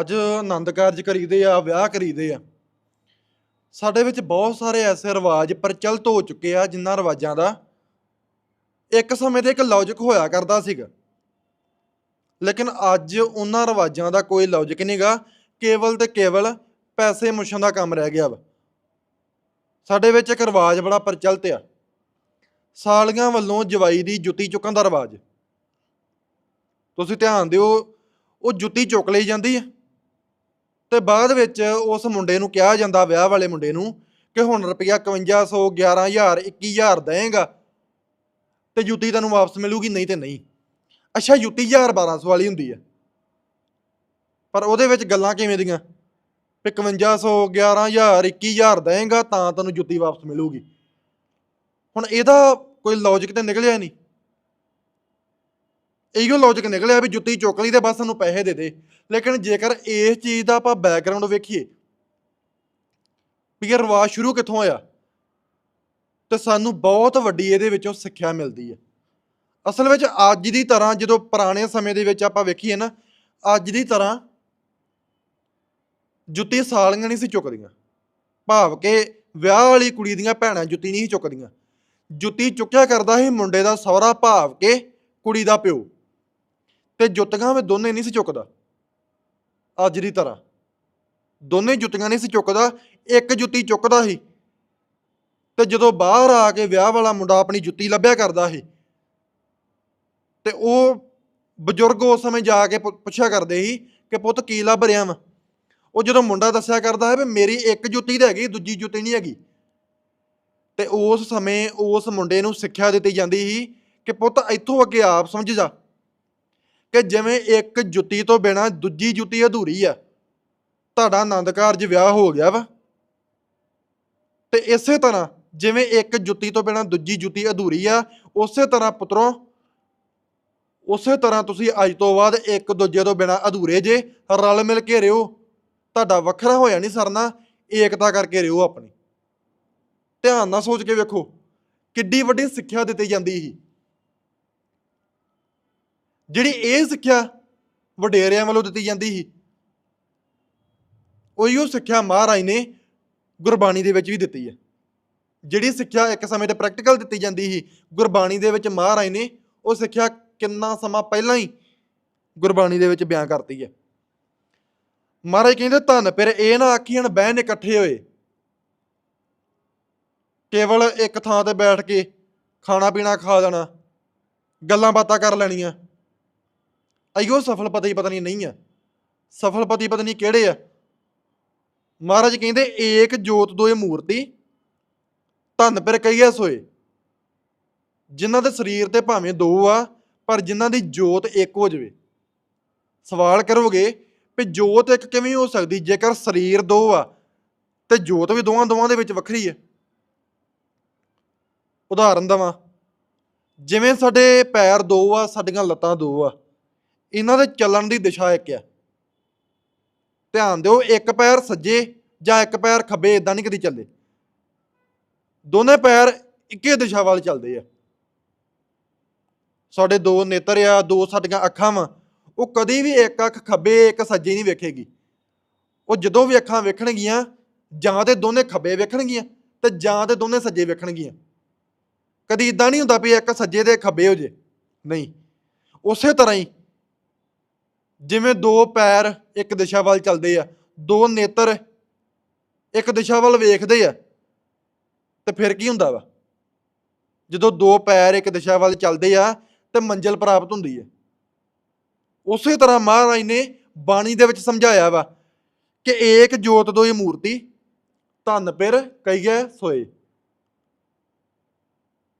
ਅੱਜ ਆਨੰਦ ਕਾਰਜ ਕਰੀਦੇ ਆ, ਵਿਆਹ ਕਰੀਦੇ ਆ। ਸਾਡੇ ਵਿੱਚ ਬਹੁਤ ਸਾਰੇ ਐਸੇ ਰਿਵਾਜ ਪ੍ਰਚਲਿਤ ਹੋ ਚੁੱਕੇ ਆ ਜਿਨ੍ਹਾਂ ਰਿਵਾਜਾਂ ਦਾ ਇੱਕ ਸਮੇਂ ਤੇ ਇੱਕ ਲੌਜਿਕ ਹੋਇਆ ਕਰਦਾ ਸੀਗਾ। ਲੇਕਿਨ ਅੱਜ ਉਹਨਾਂ ਰਿਵਾਜਾਂ ਦਾ ਕੋਈ ਲੌਜਿਕ ਨਹੀਂਗਾ ਕੇਵਲ ਤੇ ਕੇਵਲ ਪੈਸੇ ਮੁੱਛਣ ਦਾ ਕੰਮ ਰਹਿ ਗਿਆ ਵਾ। ਸਾਡੇ ਵਿੱਚ ਇੱਕ ਰਿਵਾਜ ਬੜਾ ਪ੍ਰਚਲਿਤ ਆ। ਸਾਲੀਆਂ ਵੱਲੋਂ ਜਵਾਈ ਦੀ ਜੁੱਤੀ ਚੁੱਕਣ ਦਾ ਰਿਵਾਜ। ਤੁਸੀਂ ਧਿਆਨ ਦਿਓ, ਉਹ ਜੁੱਤੀ ਚੁੱਕ ਲਈ ਜਾਂਦੀ ਹੈ ਤੇ ਬਾਅਦ ਵਿੱਚ ਉਸ ਮੁੰਡੇ ਨੂੰ ਕਿਹਾ ਜਾਂਦਾ ਵਿਆਹ ਵਾਲੇ ਮੁੰਡੇ ਨੂੰ ਕਿ ਹੁਣ ਰੁਪਇਆ 5100 11000 21000 ਦੇਏਗਾ ਤੇ ਜੁੱਤੀ ਤੈਨੂੰ ਵਾਪਸ ਮਿਲੂਗੀ, ਨਹੀਂ ਤੇ ਨਹੀਂ। ਅੱਛਾ, ਜੁੱਤੀ 1000 1200 ਵਾਲੀ ਹੁੰਦੀ ਹੈ ਪਰ ਉਹਦੇ ਵਿੱਚ ਗੱਲਾਂ ਕਿਵੇਂ ਦੀਆਂ? ਵੀ 5100 11000 21000 ਦੇਏਗਾ ਤਾਂ ਤੈਨੂੰ ਜੁੱਤੀ ਵਾਪਸ ਮਿਲੂਗੀ। ਹੁਣ ਇਹਦਾ ਕੋਈ ਲੌਜਿਕ ਤੇ ਨਿਕਲਿਆ ਨਹੀਂ। ਇਹੋ ਲੌਜਿਕ ਨਿਕਲਿਆ ਵੀ ਜੁੱਤੀ ਚੁੱਕ ਲਈ ਤੇ ਬਸ ਸਾਨੂੰ ਪੈਸੇ ਦੇ ਦੇ। ਲੇਕਿਨ ਜੇਕਰ ਇਸ ਚੀਜ਼ ਦਾ ਆਪਾਂ ਬੈਕਗ੍ਰਾਉਂਡ ਵੇਖੀਏ, ਵੀ ਇਹ ਰਿਵਾਜ ਸ਼ੁਰੂ ਕਿੱਥੋਂ ਹੋਇਆ? ਤੇ ਸਾਨੂੰ ਬਹੁਤ ਵੱਡੀ ਇਹਦੇ ਵਿੱਚੋਂ ਸਿੱਖਿਆ ਮਿਲਦੀ ਹੈ। ਅਸਲ ਵਿੱਚ ਅੱਜ ਦੀ ਤਰ੍ਹਾਂ ਜਦੋਂ ਪੁਰਾਣੇ ਸਮੇਂ ਦੇ ਵਿੱਚ ਆਪਾਂ ਵੇਖੀਏ ਨਾ, ਅੱਜ ਦੀ ਤਰ੍ਹਾਂ ਜੁੱਤੀ ਸਾਲੀਆਂ ਨਹੀਂ ਸੀ ਚੁੱਕਦੀਆਂ। ਭਾਵ ਕਿ ਵਿਆਹ ਵਾਲੀ ਕੁੜੀ ਦੀਆਂ ਭੈਣਾਂ ਜੁੱਤੀ ਨਹੀਂ ਸੀ ਚੁੱਕਦੀਆਂ। ਜੁੱਤੀ ਚੁੱਕਿਆ ਕਰਦਾ ਸੀ ਮੁੰਡੇ ਦਾ ਸਹੁਰਾ, ਭਾਵ ਕਿ ਕੁੜੀ ਦਾ ਪਿਓ। ਤੇ ਜੁੱਤੀਆਂ ਵਿੱਚ ਦੋਨੇ ਨਹੀਂ ਸੀ ਚੁੱਕਦਾ। ਅੱਜ ਦੀ ਤਰ੍ਹਾਂ। ਦੋਨੇ ਜੁੱਤੀਆਂ ਨਹੀਂ ਸੀ ਚੁੱਕਦਾ, ਇੱਕ ਜੁੱਤੀ ਚੁੱਕਦਾ ਸੀ। ਤੇ ਜਦੋਂ ਬਾਹਰ ਆ ਕੇ ਵਿਆਹ ਵਾਲਾ ਮੁੰਡਾ ਆਪਣੀ ਜੁੱਤੀ ਲੱਭਿਆ ਕਰਦਾ ਸੀ, ਤੇ ਉਹ ਬਜ਼ੁਰਗ ਉਸ ਸਮੇਂ ਜਾ ਕੇ ਪੁੱਛਿਆ ਕਰਦੇ ਸੀ ਕਿ ਪੁੱਤ ਕੀ ਲੱਭ ਰਿਹਾ ਵਾ? ਉਹ ਜਦੋਂ ਮੁੰਡਾ ਦੱਸਿਆ ਕਰਦਾ ਹੈ ਵੀ ਮੇਰੀ ਇੱਕ ਜੁੱਤੀ ਤਾਂ ਹੈਗੀ, ਦੂਜੀ ਜੁੱਤੀ ਨਹੀਂ ਹੈਗੀ। ਤੇ ਉਸ ਸਮੇਂ ਉਸ ਮੁੰਡੇ ਨੂੰ ਸਿੱਖਿਆ ਦਿੱਤੀ ਜਾਂਦੀ ਸੀ ਕਿ ਪੁੱਤ ਇੱਥੋਂ ਅੱਗੇ ਆਪ ਸਮਝ ਜਾ। ਕਿ ਜਿਵੇਂ ਇੱਕ ਜੁੱਤੀ ਤੋਂ ਬਿਨਾ ਦੂਜੀ ਜੁੱਤੀ ਅਧੂਰੀ ਆ, ਤੁਹਾਡਾ ਆਨੰਦ ਕਾਰਜ ਵਿਆਹ ਹੋ ਗਿਆ ਵਾ। ਤੇ ਇਸੇ ਤਰ੍ਹਾਂ ਜਿਵੇਂ ਇੱਕ ਜੁੱਤੀ ਤੋਂ ਬਿਨਾ ਦੂਜੀ ਜੁੱਤੀ ਅਧੂਰੀ ਆ, ਉਸੇ ਤਰ੍ਹਾਂ ਪੁੱਤਰੋ, ਉਸੇ ਤਰ੍ਹਾਂ ਤੁਸੀਂ ਅੱਜ ਤੋਂ ਬਾਅਦ ਇੱਕ ਦੂਜੇ ਤੋਂ ਬਿਨਾ ਅਧੂਰੇ ਜੇ, ਰਲ ਮਿਲ ਕੇ ਰਿਓ। ਤੁਹਾਡਾ ਵੱਖਰਾ ਹੋਇਆ ਨਹੀਂ ਸਰਨਾ, ਏਕਤਾ ਕਰਕੇ ਰਿਓ ਆਪਣੀ। ਧਿਆਨ ਨਾਲ ਸੋਚ ਕੇ ਵੇਖੋ, ਕਿੱਡੀ ਵੱਡੀ ਸਿੱਖਿਆ ਦਿੱਤੀ ਜਾਂਦੀ ਸੀ। ਜਿਹੜੀ ਇਹ ਸਿੱਖਿਆ ਵਡੇਰਿਆਂ ਵੱਲੋਂ ਦਿੱਤੀ ਜਾਂਦੀ ਸੀ ਉਹੀ ਉਹ ਸਿੱਖਿਆ ਮਹਾਰਾਜ ਨੇ ਗੁਰਬਾਣੀ ਦੇ ਵਿੱਚ ਵੀ ਦਿੱਤੀ ਹੈ। ਜਿਹੜੀ ਸਿੱਖਿਆ ਇੱਕ ਸਮੇਂ ਤੇ ਪ੍ਰੈਕਟੀਕਲ ਦਿੱਤੀ ਜਾਂਦੀ ਸੀ ਗੁਰਬਾਣੀ ਦੇ ਵਿੱਚ ਮਹਾਰਾਜ ਨੇ ਉਹ ਸਿੱਖਿਆ ਕਿੰਨਾ ਸਮਾਂ ਪਹਿਲਾਂ ਹੀ ਗੁਰਬਾਣੀ ਦੇ ਵਿੱਚ ਬਿਆਨ ਕਰਤੀ ਹੈ। ਮਹਾਰਾਜ ਕਹਿੰਦੇ ਧੰਨ ਫਿਰ ਇਹ ਨਾ ਆਖੀਣ ਬਹਿਣ ਇਕੱਠੇ ਹੋਏ। ਕੇਵਲ ਇੱਕ ਥਾਂ ਤੇ ਬੈਠ ਕੇ ਖਾਣਾ ਪੀਣਾ ਖਾ ਲੈਣਾ ਗੱਲਾਂ ਬਾਤਾਂ ਕਰ ਲੈਣੀਆਂ। ਅਈਓ ਸਫਲ ਪਤੀ ਪਤਨੀ ਨਹੀਂ ਆ। ਸਫਲ ਪਤੀ ਪਤਨੀ ਕਿਹੜੇ ਆ? ਮਹਾਰਾਜ ਕਹਿੰਦੇ, ਏਕ ਜੋਤ ਦੋਏ ਮੂਰਤੀ, ਧੰਨ ਪਰ ਕਈਆ ਸੋਏ। ਜਿਨ੍ਹਾਂ ਦੇ ਸਰੀਰ ਤੇ ਭਾਵੇਂ ਦੋ ਆ, ਪਰ ਜਿਨ੍ਹਾਂ ਦੀ ਜੋਤ ਇੱਕ ਹੋ ਜਾਵੇ। ਸਵਾਲ ਕਰੋਗੇ ਵੀ ਜੋਤ ਇੱਕ ਕਿਵੇਂ ਹੋ ਸਕਦੀ? ਜੇਕਰ ਸਰੀਰ ਦੋ ਆ, ਤੇ ਜੋਤ ਵੀ ਦੋਵਾਂ ਦੋਵਾਂ ਦੇ ਵਿੱਚ ਵੱਖਰੀ ਹੈ ਉਦਾਹਰਨ ਦਵਾਂ, ਜਿਵੇਂ ਸਾਡੇ ਪੈਰ ਦੋ ਆ, ਸਾਡੀਆਂ ਲੱਤਾਂ ਦੋ ਆ ਇਹਨਾਂ ਦੇ ਚੱਲਣ ਦੀ ਦਿਸ਼ਾ ਇੱਕ ਆ। ਧਿਆਨ ਦਿਓ, ਇੱਕ ਪੈਰ ਸੱਜੇ ਜਾਂ ਇੱਕ ਪੈਰ ਖੱਬੇ ਇਦਾਂ ਨਹੀਂ ਕਦੀ ਚੱਲੇ। ਦੋਨੇ ਪੈਰ ਇੱਕੇ ਦਿਸ਼ਾ ਵੱਲ ਚੱਲਦੇ ਆ। ਸਾਡੇ ਦੋ ਨੇਤਰ ਆ, ਦੋ ਸਾਡੀਆਂ ਅੱਖਾਂ ਵਾ, ਉਹ ਕਦੀ ਵੀ ਇੱਕ ਅੱਖ ਖੱਬੇ, ਇੱਕ ਸੱਜੇ ਨਹੀਂ ਵੇਖੇਗੀ। ਉਹ ਜਦੋਂ ਵੀ ਅੱਖਾਂ ਵੇਖਣਗੀਆਂ, ਜਾਂ ਤੇ ਦੋਨੇ ਖੱਬੇ ਵੇਖਣਗੀਆਂ, ਤੇ ਜਾਂ ਤੇ ਦੋਨੇ ਸੱਜੇ ਵੇਖਣਗੀਆਂ। ਕਦੀ ਇਦਾਂ ਨਹੀਂ ਹੁੰਦਾ ਵੀ ਇੱਕ ਸੱਜੇ ਤੇ ਖੱਬੇ ਹੋ ਜੇ। ਨਹੀਂ। ਉਸੇ ਤਰ੍ਹਾਂ ਹੀ ਜਿਵੇਂ ਦੋ ਪੈਰ ਇੱਕ ਦਿਸ਼ਾ ਵੱਲ ਚੱਲਦੇ ਆ, ਦੋ ਨੇਤਰ ਇੱਕ ਦਿਸ਼ਾ ਵੱਲ ਵੇਖਦੇ ਆ, ਤੇ ਫਿਰ ਕੀ ਹੁੰਦਾ ਵਾ? ਜਦੋਂ ਦੋ ਪੈਰ ਇੱਕ ਦਿਸ਼ਾ ਵੱਲ ਚੱਲਦੇ ਆ, ਤੇ ਮੰਜ਼ਿਲ ਪ੍ਰਾਪਤ ਹੁੰਦੀ ਹੈ ਉਸੇ ਤਰ੍ਹਾਂ ਮਹਾਰਾਜ ਨੇ ਬਾਣੀ ਦੇ ਵਿੱਚ ਸਮਝਾਇਆ ਵਾ ਕਿ ਏਕ ਜੋਤ ਦੋਈ ਮੂਰਤੀ, ਧੰਨ ਪਿਰ ਕਈਐ ਸੋਏ।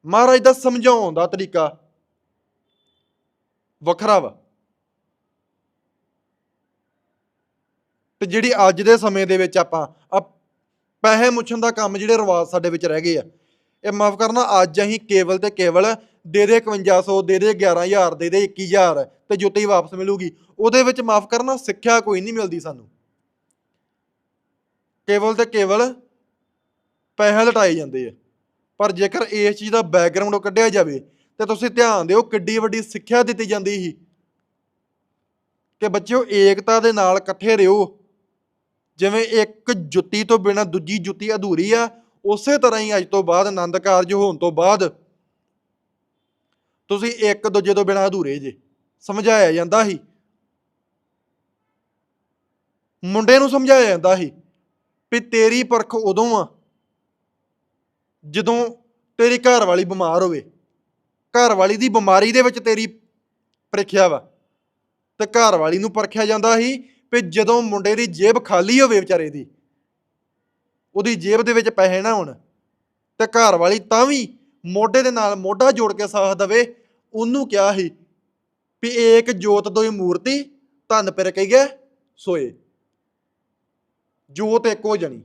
ਮਹਾਰਾਜ ਦਾ ਸਮਝਾਉਣ ਦਾ ਤਰੀਕਾ ਵੱਖਰਾ ਵਾ। ਤੇ ਜਿਹੜੀ ਅੱਜ ਦੇ ਸਮੇਂ ਦੇ ਵਿੱਚ ਆਪਾਂ ਆ ਪੈਸੇ ਮੁੱਛਣ ਦਾ ਕੰਮ ਜਿਹੜੇ ਰਿਵਾਜ ਸਾਡੇ ਵਿੱਚ ਰਹਿ ਗਏ ਆ, ਇਹ ਮਾਫ ਕਰਨਾ, ਅੱਜ ਅਸੀਂ ਕੇਵਲ ਤੇ ਕੇਵਲ ਦੇ ਦੇ 5100 ਦੇ ਦੇ 11000 ਦੇ ਦੇ 21000 ਤੇ ਜੁੱਤੀ ਵਾਪਸ ਮਿਲੂਗੀ। ਉਹਦੇ ਵਿੱਚ ਮਾਫ ਕਰਨਾ, ਸਿੱਖਿਆ ਕੋਈ ਨਹੀਂ ਮਿਲਦੀ ਸਾਨੂੰ। ਕੇਵਲ ਤੇ ਕੇਵਲ ਪੈਸੇ ਲਟਾਏ ਜਾਂਦੇ ਆ। ਪਰ ਜੇਕਰ ਇਸ ਚੀਜ਼ ਦਾ ਬੈਕਗ੍ਰਾਉਂਡ ਕੱਢਿਆ ਜਾਵੇ, ਤੇ ਤੁਸੀਂ ਧਿਆਨ ਦਿਓ ਕਿੱਡੀ ਵੱਡੀ ਸਿੱਖਿਆ ਦਿੱਤੀ ਜਾਂਦੀ ਸੀ। ਕਿ ਬੱਚਿਓ ਏਕਤਾ ਦੇ ਨਾਲ ਇਕੱਠੇ ਰਹੋ। ਜਿਵੇਂ ਇੱਕ ਜੁੱਤੀ ਤੋਂ ਬਿਨਾ ਦੂਜੀ ਜੁੱਤੀ ਅਧੂਰੀ ਆ, ਉਸੇ ਤਰ੍ਹਾਂ ਹੀ ਅੱਜ ਤੋਂ ਬਾਅਦ ਆਨੰਦ ਕਾਰਜ ਹੋਣ ਤੋਂ ਬਾਅਦ ਤੁਸੀਂ ਇੱਕ ਦੂਜੇ ਤੋਂ ਬਿਨਾ ਅਧੂਰੇ ਜੇ, ਸਮਝਾਇਆ ਜਾਂਦਾ ਸੀ। ਮੁੰਡੇ ਨੂੰ ਸਮਝਾਇਆ ਜਾਂਦਾ ਸੀ ਵੀ ਤੇਰੀ ਪਰਖ ਉਦੋਂ ਆ ਜਦੋਂ ਤੇਰੀ ਘਰ ਵਾਲੀ ਬਿਮਾਰ ਹੋਵੇ। ਘਰ ਵਾਲੀ ਦੀ ਬਿਮਾਰੀ ਦੇ ਵਿੱਚ ਤੇਰੀ ਪ੍ਰੀਖਿਆ ਵਾ। ਤੇ ਘਰ ਵਾਲੀ ਨੂੰ ਪਰਖਿਆ ਜਾਂਦਾ ਸੀ ਵੀ ਜਦੋਂ ਮੁੰਡੇ ਦੀ ਜੇਬ ਖਾਲੀ ਹੋਵੇ ਵਿਚਾਰੇ ਦੀ, ਉਹਦੀ ਜੇਬ ਦੇ ਵਿੱਚ ਪੈਸੇ ਨਾ ਹੋਣ ਤੇ ਘਰ ਵਾਲੀ ਤਾਂ ਵੀ ਮੋਢੇ ਦੇ ਨਾਲ ਮੋਢਾ ਜੋੜ ਕੇ ਸਾਥ ਦਵੇ, ਉਹਨੂੰ ਕਿਹਾ ਸੀ ਵੀ ਏਕ ਜੋਤ ਦੋਈ ਮੂਰਤੀ, ਧੰਨ ਪਰ ਕਹੀਏ ਸੋਏ। ਜੋਤ ਇੱਕ ਹੋ ਜਾਣੀ।